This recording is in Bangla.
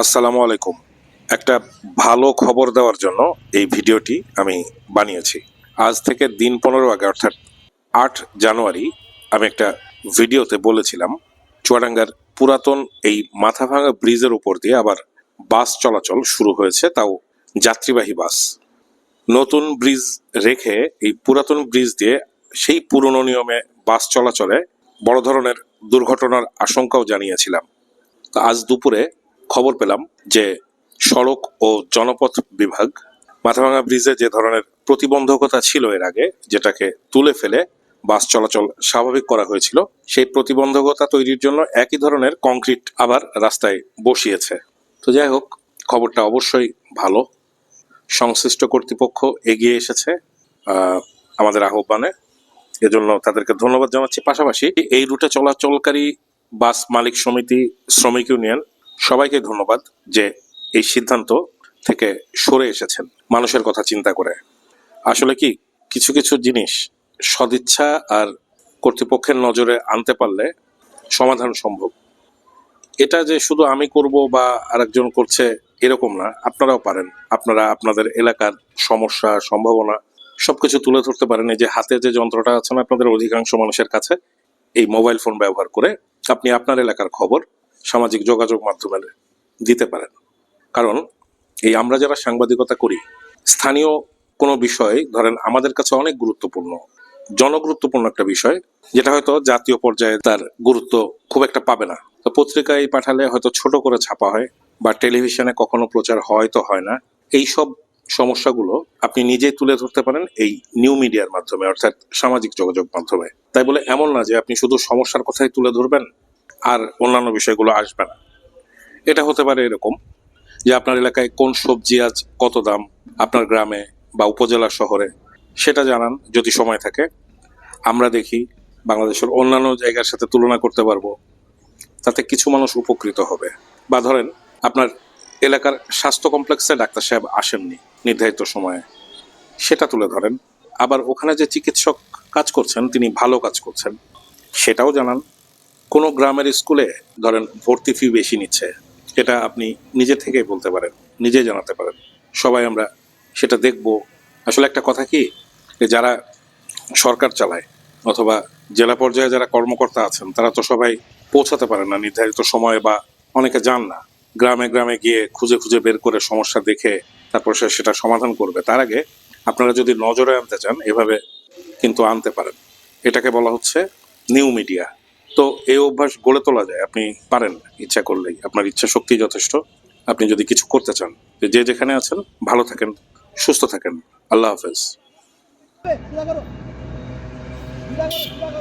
আসসালামু আলাইকুম। একটা ভালো খবর দেওয়ার জন্য এই ভিডিওটি আমি বানিয়েছি। আজ থেকে দিন পনেরো আগে, অর্থাৎ আট জানুয়ারি, আমি একটা ভিডিওতে বলেছিলাম, চুয়াডাঙ্গার পুরাতন এই মাথাভাঙা ব্রিজের উপর দিয়ে আবার বাস চলাচল শুরু হয়েছে, তাও যাত্রীবাহী বাস। নতুন ব্রিজ রেখে এই পুরাতন ব্রিজ দিয়ে সেই পুরনো নিয়মে বাস চলাচলে বড় ধরনের দুর্ঘটনার আশঙ্কাও জানিয়েছিলাম। আজ দুপুরে খবর পেলাম যে সড়ক ও জনপথ বিভাগ মাথাভাঙা ব্রিজে যে ধরনের প্রতিবন্ধকতা ছিল এর আগে, যেটাকে তুলে ফেলে বাস চলাচল স্বাভাবিক করা হয়েছিল, সেই প্রতিবন্ধকতা তৈরির জন্য একই ধরনের কংক্রিট আবার রাস্তায় বসিয়েছে। তো যাই হোক, খবরটা অবশ্যই ভালো। সংশ্লিষ্ট কর্তৃপক্ষ এগিয়ে এসেছে আমাদের আহ্বানে। এজন্য তাদেরকে ধন্যবাদ জানাচ্ছি। পাশাপাশি এই রুটে চলাচলকারী বাস মালিক সমিতি, শ্রমিক ইউনিয়ন সবাইকে ধন্যবাদ যে এই সিদ্ধান্ত থেকে সরে এসেছেন। মানুষের কথা চিন্তা করে। আসলে কি, কিছু কিছু জিনিস সদিচ্ছা আর কর্তৃপক্ষের নজরে আনতে পারলে সমাধান সম্ভব। এটা যে শুধু আমি করব বা আরেকজন করছে এরকম না, আপনারাও পারেন। আপনারা আপনাদের এলাকার সমস্যা, সম্ভাবনা সবকিছু তুলে ধরতে পারেন। এই যে হাতে যে যন্ত্রটা আছে না আপনাদের অধিকাংশ মানুষের কাছে, এই মোবাইল ফোন ব্যবহার করে আপনি আপনার এলাকার খবর সামাজিক যোগাযোগ মাধ্যমে দিতে পারেন। কারণ এই আমরা যারা সাংবাদিকতা করি, স্থানীয় কোনো বিষয় ধরেন আমাদের কাছে অনেক গুরুত্বপূর্ণ, জনগুরুত্বপূর্ণ একটা বিষয়, যেটা হয়তো জাতীয় পর্যায়ে তার গুরুত্ব খুব একটা পাবে না। তো পত্রিকায় পাঠালে হয়তো ছোট করে ছাপা হয় বা টেলিভিশনে কখনো প্রচার হয় তো হয় না। এই সব সমস্যাগুলো আপনি নিজেই তুলে ধরতে পারেন এই নিউ মিডিয়ার মাধ্যমে, অর্থাৎ সামাজিক যোগাযোগ মাধ্যমে। তাই বলে এমন না যে আপনি শুধু সমস্যার কথাই তুলে ধরবেন আর অন্যান্য বিষয়গুলো আসবে না। এটা হতে পারে এরকম যে আপনার এলাকায় কোন সবজি আজ কত দাম, আপনার গ্রামে বা উপজেলা শহরে, সেটা জানান যদি সময় থাকে। আমরা দেখি বাংলাদেশের অন্যান্য জায়গার সাথে তুলনা করতে পারব, তাতে কিছু মানুষ উপকৃত হবে। বা ধরেন আপনার এলাকার স্বাস্থ্য কমপ্লেক্সে ডাক্তার সাহেব আসেননি নির্ধারিত সময়ে, সেটা তুলে ধরেন। আবার ওখানে যে চিকিৎসক কাজ করছেন, তিনি ভালো কাজ করছেন, সেটাও জানান। কোনো গ্রামের স্কুলে ধরেন ভর্তি ফি বেশি নিচ্ছে, এটা আপনি নিজে থেকেই বলতে পারেন, নিজে জানাতে পারেন। সবাই আমরা সেটা দেখব। আসলে একটা কথা কি যারা সরকার চালায় অথবা জেলা পর্যায়ে যারা কর্মকর্তা আছেন, তারা তো সবাই পৌঁছাতে পারেন না, নির্ধারিত সময়ে বা অনেকে যান না। গ্রামে গ্রামে গিয়ে খুঁজে খুঁজে বের করে সমস্যা দেখে তারপর সে সেটা সমাধান করবে। তার আগে আপনারা যদি নজরে আনতে চান, এভাবে কিন্তু আনতে পারেন। এটাকে বলা হচ্ছে নিউ মিডিয়া তো এই অভ্যাস গড়ে তোলা যায়। আপনি পারেন, ইচ্ছা করলেই। আপনার ইচ্ছা শক্তি যথেষ্ট। আপনি যদি কিছু করতে চান যে যেখানে আছেন, ভালো থাকেন, সুস্থ থাকেন। আল্লাহ হাফেজ।